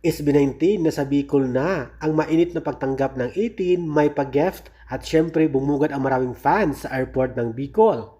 SB19 na sa Bicol na. Ang mainit na pagtanggap ng 18, may pag-gift at syempre bumugad ang maraming fans sa airport ng Bicol.